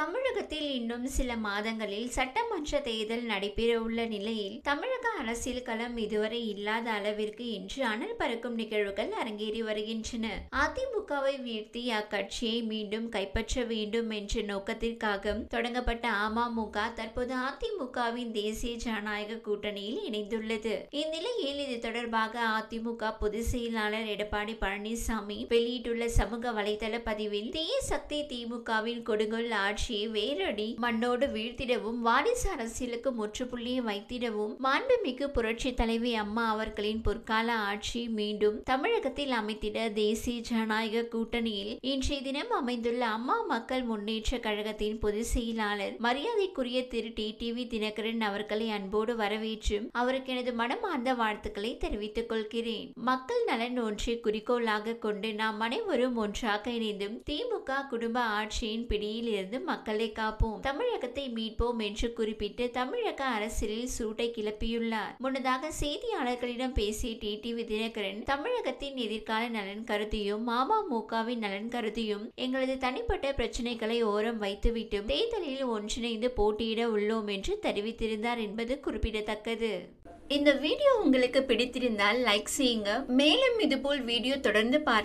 தமிழகத்தில் இன்னும் சில மாதங்களில் சட்டமன்ற தேர்தல் நடைபெறவுள்ள நிலையில் தமிழக அரசியல் களம் இதுவரை இல்லாத அளவிற்கு இன்று அனல் பறக்கும் நிகழ்வுகள் அரங்கேறி வருகின்றன. அதிமுகவை வீழ்த்தி அக்கட்சியை மீண்டும் கைப்பற்ற வேண்டும் என்ற நோக்கத்திற்காக தொடங்கப்பட்ட அமமுக தற்போது அதிமுகவின் தேசிய ஜனநாயக கூட்டணியில் இணைந்துள்ளது. இந்நிலையில் இது தொடர்பாக அதிமுக பொதுச் செயலாளர் எடப்பாடி பழனிசாமி வெளியிட்டுள்ள சமூக வலைதள பதிவில் தீய சக்தி திமுகவின் கொடுங்கோல் ஆட்சியை வேரடி மண்ணோடு வீழ்த்திடவும் வாரிசு அரசியலுக்கு முற்றுப்புள்ளியை வைத்திடவும் மாண்புமிகு புரட்சி தலைவி அம்மா அவர்களின் பொற்கால ஆட்சி மீண்டும் தமிழகத்தில் அமைத்திட தேசிய ஜனநாயக கூட்டணியில் இன்றைய தினம் அமைந்துள்ள அம்மா மக்கள் முன்னேற்ற கழகத்தின் பொதுச் செயலாளர் மரியாதைக்குரிய திரு டி டிவி தினகரன் அவர்களை அன்போடு வரவேற்றும் அவருக்கு எனது மனமார்ந்த வாழ்த்துக்களை தெரிவித்துக் கொள்கிறேன். மக்கள் நலன் ஒன்றை குறிக்கோளாக கொண்டு நாம் அனைவரும் ஒன்றாக இணைந்தும் திமுக குடும்ப ஆட்சியின் பிடியில் இருந்து மக்களை காப்போம். தமிழகத்தை மீட்போம் என்று குறிப்பிட்டு தமிழக அரசியலில் சூட்டை கிளப்பியுள்ளார். முன்னதாக செய்தியாளர்களிடம் பேசிய டிடிவி தினகரன் தமிழகத்தின் எதிர்கால நலன் கருதியும் அமமுகவின் நலன் கருதியும் எங்களது தனிப்பட்ட பிரச்சனைகளை ஓரம் வைத்துவிட்டு தேர்தலில் ஒன்றிணைந்து போட்டியிட உள்ளோம் என்று தெரிவித்திருந்தார் என்பது குறிப்பிடத்தக்கது. இந்த வீடியோ உங்களுக்கு பிடித்திருந்தால் லைக் செய்யுங்க. மேலும் இதுபோல் வீடியோ தொடர்ந்து பார்க்க